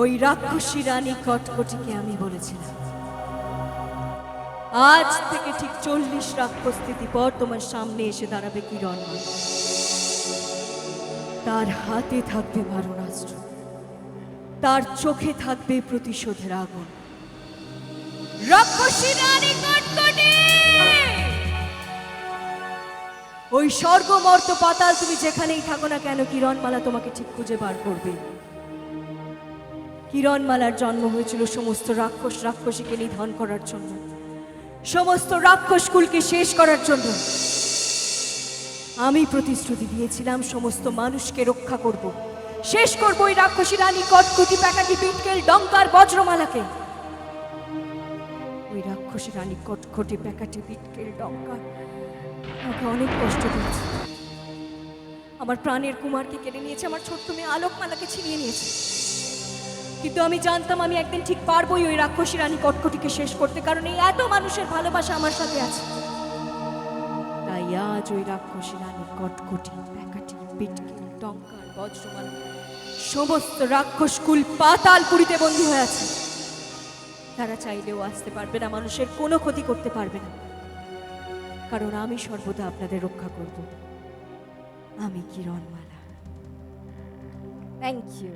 ওই রাক্ষসী রানী কটকটিকে আমি বলেছিলাম। আজ থেকে ঠিক চল্লিশ রাক্ষস স্থিতি পর তোমার সামনে এসে দাঁড়াবে কিরণ তার হাতে থাকবে মারণাস্ত্র। তার চোখে থাকবে প্রতিশোধের আগুন। ওই স্বর্গ মর্ত পাতাল তুমি যেখানেই থাকো না কেন কিরণমালা তোমাকে ঠিক খুঁজে বার করবে। কিরণমালার জন্ম হয়েছিল সমস্ত রাক্ষস রাক্ষসীকে নিধন করার জন্য। সমস্ত রাক্ষস কুলকে শেষ করার জন্য। আমি প্রতিশ্রুতি দিয়েছিলাম সমস্ত মানুষকে রক্ষা করব। শেষ করব ওই রাক্ষসী রানী কটকুটি, প্যাকাটি, পিটকেল, ডঙ্কার, বজ্রমালাকে। ওই রাক্ষসী রানী কটকটি, প্যাকাটি, পিটকেল, ডঙ্কার। আমাকে অনেক কষ্ট দিয়েছে। আমার প্রাণের কুমারকে কেড়ে নিয়েছে, আমার ছোট্ট মেয়ে আলোকমালাকে ছিনিয়ে নিয়েছে। কিন্তু আমি জানতাম আমি একদিন ঠিক পারবোই ওই রাক্ষসী রানী কটকটিকে শেষ করতে, কারণ এই এত মানুষের ভালোবাসা আমার সাথে আছে। তাই আজ ওই রাক্ষসী রানী কটকটি, প্যাকাটি পিটকিল টঙ্কার বজ্রমালা সমস্ত রাক্ষস কুল পাতাল পুরীতে বন্দী হয়ে আছে। তারা চাইলেও আসতে পারবে না, মানুষের কোনো ক্ষতি করতে পারবে না। কারণ আমি সর্বদা আপনাদের রক্ষা করব। আমি কিরণমালা। Thank you